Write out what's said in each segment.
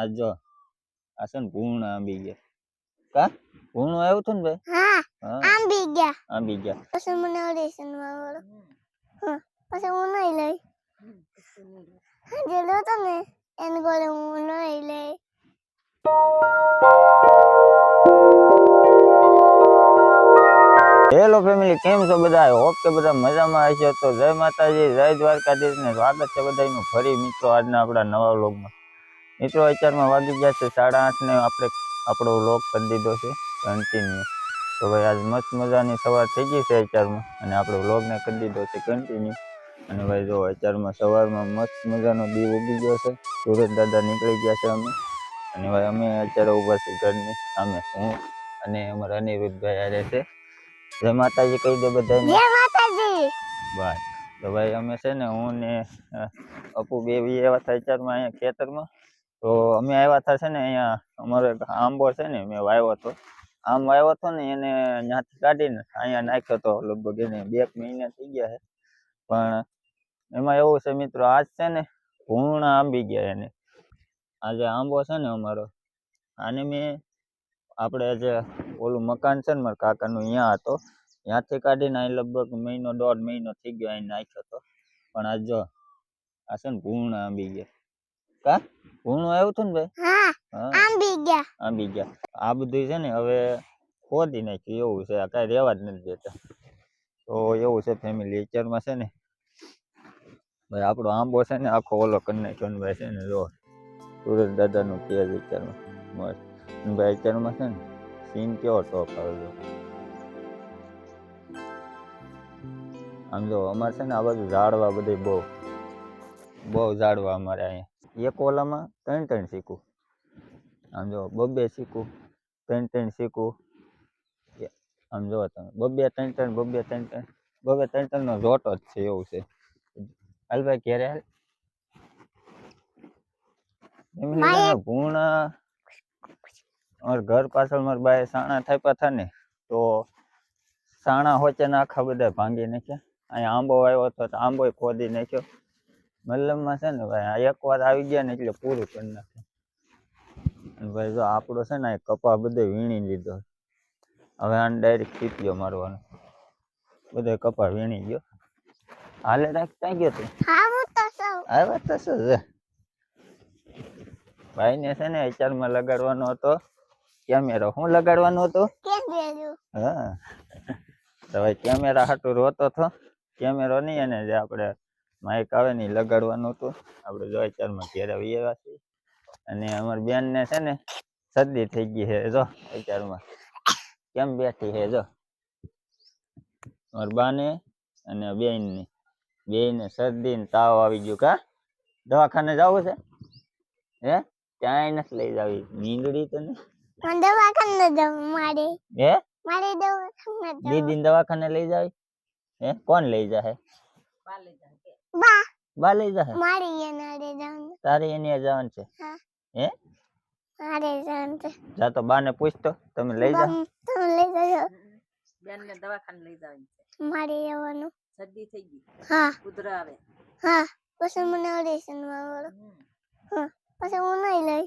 આ જો આ છે ને ભૂણ આંબી ગયા. કા? ભૂણું આવ્યું હતું ને ભાઈ? હા આંબી ગયા. આંબી ગયા. પછી મને ઓડિશન વાળો હા પછી હું નહીં લઈ. જે લો તો ને એને ગોળે હું નહીં લઈ. હેલો ફેમિલી કેમ છો બધા? હોપ કે બધા મજામાં હશે. તો જય માતાજી જય દ્વારકાધીશ ને સ્વાગત છે બધાનું ફરી મિત્રો આજના આપણા નવા વ્લોગમાં મિત્રો અત્યારમાં વાગી ગયા છે સાડા આઠ ને આપણે આપણો લોક કરી દીધો છે કન્ટિન્યુ તો ભાઈ આજ મસ્ત મજાની સવાર થઈ ગઈ છે અત્યારમાં અને આપણો વ્લોગને કરી દીધો છે કન્ટિન્યુ અને ભાઈ જો અત્યારમાં સવારમાં મસ્ત મજાનો દીવ ઉગી ગયો છે સુરત દાદા નીકળી ગયા છે અમે. અને ભાઈ અમે અત્યારે ઊભા છીએ ઘરની સામે હું અને અમારા અનિરુદ્ધભાઈ આરે છે. જય માતાજી કહી દે બધાને. જય માતાજી. બસ. તો ભાઈ અમે છે ને હું ને અપુ બે એવા થાય અત્યારમાં અહીંયા ખેતરમાં. તો અમે આવ્યા હતા છે ને અહીંયા, અમારો આંબો છે ને મેં વાવ્યો હતો. આમ વાવ્યો હતો ને એને ત્યાંથી કાઢીને અહીંયા નાખ્યો હતો લગભગ એને બે મહિના થઈ ગયા છે. પણ એમાં એવું છે મિત્રો, આજ છે ને ભૂણા આંબી ગયા એને. આ જે આંબો છે ને અમારો, આને મેં આપણે જે ઓલું મકાન છે ને મારા કાકાનું અહીંયા હતો, ત્યાંથી કાઢીને અહીં લગભગ મહિનો, દોઢ મહિનો થઈ ગયો અહીં નાખ્યો હતો. પણ આજ જો, આ છે ને ભૂણ આંબી ગયા. કા? ભૂણું આવ્યું હતું ને ભાઈ? આમ ગયા. આંબી ગયા. આ બધું છે ને હવે ખોદી નાખ્યું એવું છે. આ કાંઈ રહેવા જ નથી દેતા. તો એવું છે ફેમિલી અત્યારમાં છે ને ભાઈ આપણો આંબો છે ને આખો ઓલો કરી નાખ્યો ને ભાઈ છે ને જો. સુરજ દાદાનું કે વિચારમાં મસ્ત. ભાઈ અત્યારમાં છે ને સીન કેવો ટોપ આવ્યો આમ જો અમારે છે ને આ બાજુ ઝાડવા બધે બહુ બહુ ઝાડવા અમારે અહીંયા. એક ઓલામાં ત્રણ ત્રણ શીખું. આમ જો બબ્બે શીખું ત્રણ ત્રણ શીખું. આમ જો તમે બબ્બે ત્રણ ત્રણ બબ્બે ત્રણ ત્રણ બબ્બે ત્રણ ત્રણ નો જોટો જ છે એવું છે. હાલ ભાઈ ઘેરે હાલ. ભૂણ અમારા ઘર પાછળ મારા બાએ સાણા થાપ્યા હતા ને તો સાણા હોચે ને આખા બધા ભાંગી નાખ્યા. અહીંયા આંબો આવ્યો હતો તો આંબો ખોદી નાખ્યો. મતલબમાં છે ને ભાઈ આ એક વાર આવી ગયા ને એટલે પૂરું કરી નાખે. અને ભાઈ જો આપણો છે ને આ કપા બધે વીણી લીધો. હવે આને ડાયરેક્ટ ચીપિયો મારવાનો. બધો કપા વીણી ગયો. હાલે રાખ ક્યાં ગયો તું? હા હું તો સૌ. આવ્યા તો શું છે? ભાઈને છે ને અત્યારમાં લગાડવાનો હતો. કેમેરો હું લગાડવાનો હતો? કેમ બેલું હા. તો ભાઈ કેમેરા હાટું રોતો હતો કેમેરો નહીં એને જે આપણે માઇક આવે ને લગાડવાનું હતું. આપણે જો અત્યારમાં ઘેર આવી આવ્યા છીએ. અને અમારી બેનને છે ને શરદી થઈ ગઈ છે જો અત્યારમાં. કેમ બેઠી છે જો. મારી બાને અને બેનને. બેયને શરદી ને તાવ આવી ગયો કા? દવાખાને જવું છે? હે? ક્યાંય નથી લઈ જાવી. નીંદડી તો ને દવાખાને જવું મારે. હે? મારે દવાખાને દીદી દવાખાને લઈ જાવી? હે? કોણ લઈ જાહે? બા. બા લઈ જાહે મારે એના રે જવાનું તારે એની જવાનું છે. હે. મારે જવાનું છે. જા તો બાને પૂછતો તમે લઈ જા. તમે લઈ જજો. બેનને દવાખાને લઈ જવાની છે. મારે જવાનું શરદી થઈ ગઈ. હા. ઉધરા આવે. હા. પછી મને ઓડિશન વાળો. હા. પછી હું નહીં લઈ.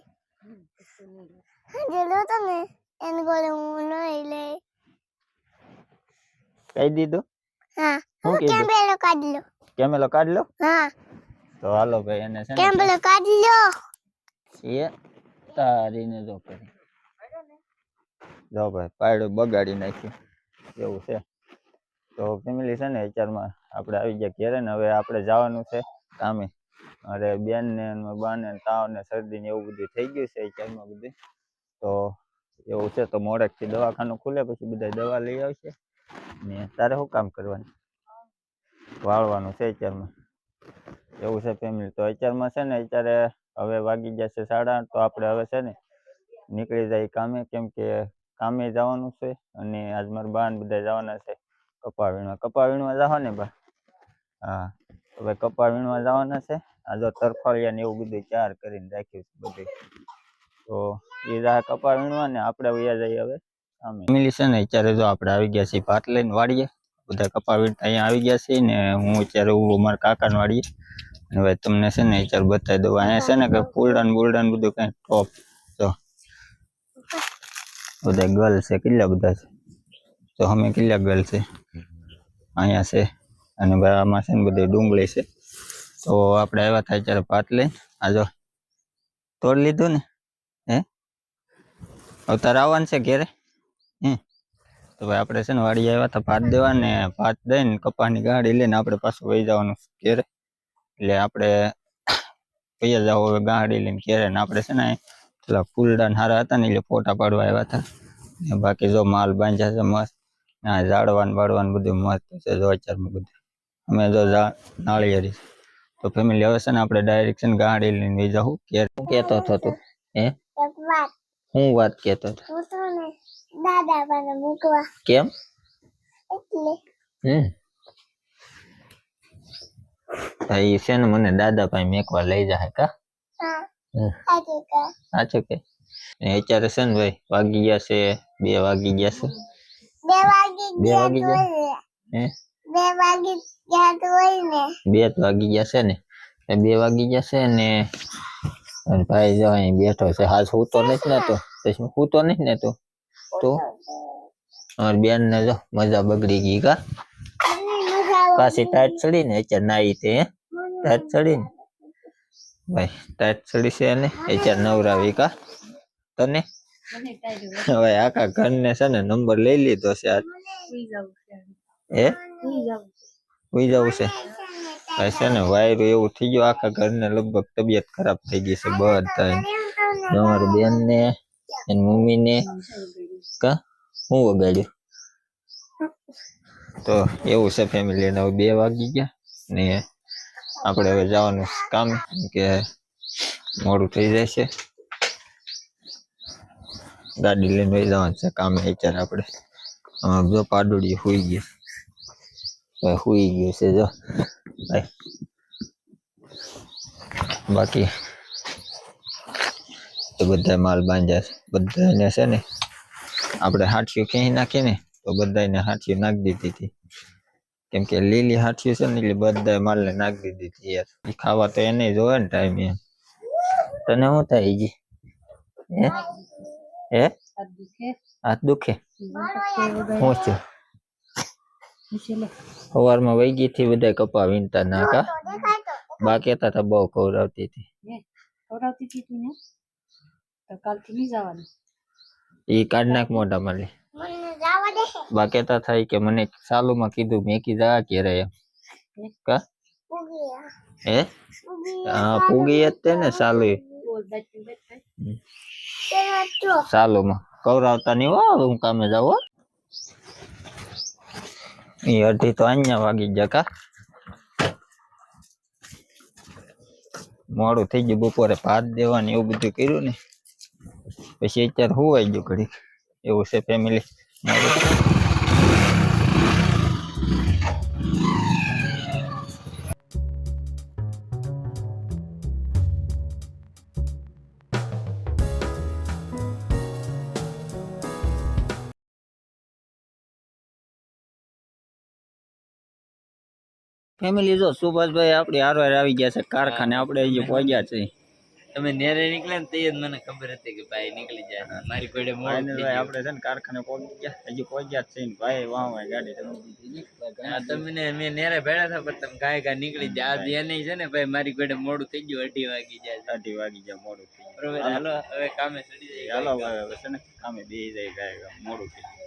જે લો એને ગોળે હું નહીં લઈ. કહી દીધું? હા. હું ક્યાં કેમ પેલો કાઢી લો? કેમેલો કાઢ લો. હા. તો હાલો ભાઈ એને છે કેમેલો ને લો. એ તારીને જો કરી. જો ભાઈ પાયડું બગાડી નાખ્યું. એવું છે. તો ફેમિલી છે ને અત્યારમાં આપણે આવી ગયા ઘેરે ને હવે આપણે જવાનું છે કામે. અરે બેન ને બા ને તાવ ને શરદી ને એવું બધું થઈ ગયું છે અત્યારમાં બધું. તો એવું છે તો મોડેકથી દવાખાનું ખુલે પછી બધા દવા લઈ આવશે. ને તારે શું કામ કરવાનું? વાળવાનું છે અત્યારમાં. એવું છે ફેમિલી તો અત્યારમાં છે ને, અત્યારે હવે વાગી ગયા છે સાડા આઠ, તો આપણે હવે છે ને નીકળી જાય કામે, કેમ કે કામે જવાનું છે અને આજ મારા બા બધા જવાના છે કપા વીણવા કપા વીણવા જાવ ને બા. હા હવે કપા વીણવા જવાના છે. આ જો તરફાળિયા ને એવું બધું ચાર કરીને રાખ્યું છે બધું. તો એ જા કપા વીણવા ને આપણે વયા જઈએ હવે ફેમિલી છે ને, અત્યારે જો આપણે આવી ગયા છીએ ભાત લઈને વાડીએ. બધા કપા અહીંયા આવી ગયા છે ને હું અત્યારે હું મારા કાકાને વાડીએ હવે તમને છે ને અત્યારે બતાવી દઉં. અહીંયા છે ને કે ફૂલડાન બુલડાન બધું કઈ ટોપ તો બધા ગર્લ છે. કેટલા બધા છે? તો અમે કેટલા ગર્લ છે? અહીંયા છે. અને ભાઈ આમાં છે ને બધી ડુંગળી છે. તો આપણે આવ્યા થાય ત્યારે ભાત લઈને. આ જો. તોડ લીધું ને? હે? અવતાર આવવાનું છે ઘેરે? હમ તો ભાઈ આપણે છે ને વાડી આવ્યા હતા ભાત દેવા ને ભાત દઈને કપાની ગાડી લઈને આપણે પાછું વહી જવાનું છે ઘેરે. એટલે આપણે પૈયા જાવ હવે ગાડી લઈને ઘેરે ને આપણે છે ને પેલા ફૂલડા ને હારા હતા ને એટલે ફોટા પાડવા આવ્યા હતા. ને બાકી જો માલ બાંધ્યા છે મસ્ત ના ઝાડવાનું બાળવાનું બધું મસ્ત છે જો અત્યારમાં બધું. અમે જો ઝા- નાળિયેરી તો ફેમિલી હવે છે ને આપણે ડાયરેક્ટ છે ને ગાડી લઈને વહી જાઉં ઘેર શું કહેતો હતો તું હે? એક વાત. હું વાત કહેતો હતો? હું તો ને. દાદા પાસે મૂકવા. કેમ? એટલે. હમ. એ છે ને મને દાદા પાસે મેકવા લઈ જાય કા? હા. સાચું કે. અત્યારે છે ને ભાઈ વાગી ગયા છે બે વાગી ગયા છે. બે વાગી બે ગયા વાગી તો ગયા? ને. હે? બે વાગી ગયા તો હોય ને. બે જ વાગી ગયા છે ને. બે વાગી ગયા છે ને. ભાઈ જો અહીં બેઠો છે. હાલ સૂતો નથી ને તો. પછી સૂતો નથી ને તું? તો? અમારી બેન ને જો મજા બગડી ગઈ કા? પાછી ટાઈટ ચડી ને અત્યારે નાઈ તે? ટાઈટ ચડી ને ભાઈ ટાઈટ ચડી છે ને, અત્યારે નવરાવી કા? તને? હવે આખા ઘરને છે ને નંબર લઈ લીધો છે આજ એ ઉઈ જવું છે. ભાઈ છે ને વાયરું એવું થઈ ગયું, આખા ઘર ને લગભગ તબિયત ખરાબ થઈ ગઈ છે બધા તમારી બેન ને એની મમ્મી ને કા? હું વગાડ્યું? તો એવું છે ફેમિલી ને હવે બે વાગી ગયા ને આપણે હવે જવાનું કામ કે મોડું થઈ જાય છે. ગાડી લઈને વહી જવાનું છે કામે અત્યારે આપણે. જો પાડોડી હુઈ ગયું ભાઈ હુઈ ગયું છે જો. ભાઈ. બાકી તો બધા માલ બાંધ્યા છે. બધાને છે ને આપણે હાથીઓ ક્યાંય નાખીએ ને, તો બધાને હાથિયું નાખી દીધી હતી. કેમ કે લીલી હાંઠિયું છે ને, એટલે બધા માલને નાખી દીધી હતી યાર. એ ખાવા તો એને જોવે ને ટાઈમ એમ. તને શું થાય જી હે? હે? હાથ દુખે? શું છે? સવારમાં વૈગી થી બધા કપા વીણતા નાકા બા હતા હતા બહુ ખવડાવતી હતી. હે? ખવડાવતી હતી ને? તો કાલથી નહીં જવાનું. ઈ કાઢ નાખ મોઢા મારી મને જવા દે. બા કહેતા થાય કે મને સાલુમાં કીધું મેકી જા ઘેરે એમ. કા? ઉગી હે? ઉગી હા પૂગી જ તે ને સાલુ બોલ બેઠ બેઠ તેનો તો સાલુમાં. કવરાવતા નહીં હો હું કામે જાવ હો. ઈ અઢી તો અહીંયા વાગી ગયા કા? મોડું થઈ ગયું બપોરે ભાત દેવાનું એવું બધું કર્યું ને. પછી અત્યારે હુવાઈ ગયું ઘડીક. એવું છે ફેમિલી ફેમિલી જો સુભાષભાઈ આપણે હારવાર આવી ગયા છે, કારખાને આપણે અહીંયા પહોંચ્યા છે તમે નેરે નીકળ્યા ને તે જ મને ખબર હતી કે ભાઈ નીકળી જાય. મારી કોઈડે મોડું આપણે છે ને કારખાને પહોંચી ગયા. હજી પહોંચ્યા જ છે ને ભાઈ વાહ વાહ ગાડી તમે. તમને હા, તમે ને મેં નેરે ભેળા થા પણ તમે ગાય કા નીકળી જાય. આજ એને છે ને ભાઈ મારી કોઈડે મોડું થઈ ગયું અઢી વાગી જાય અઢી વાગી જાય મોડું થઈ ગયું. બરોબર હાલો. હવે કામે ચડી જાય. હાલો હવે છે ને કામે બે જાય ગાય મોડું થઈ ગયું.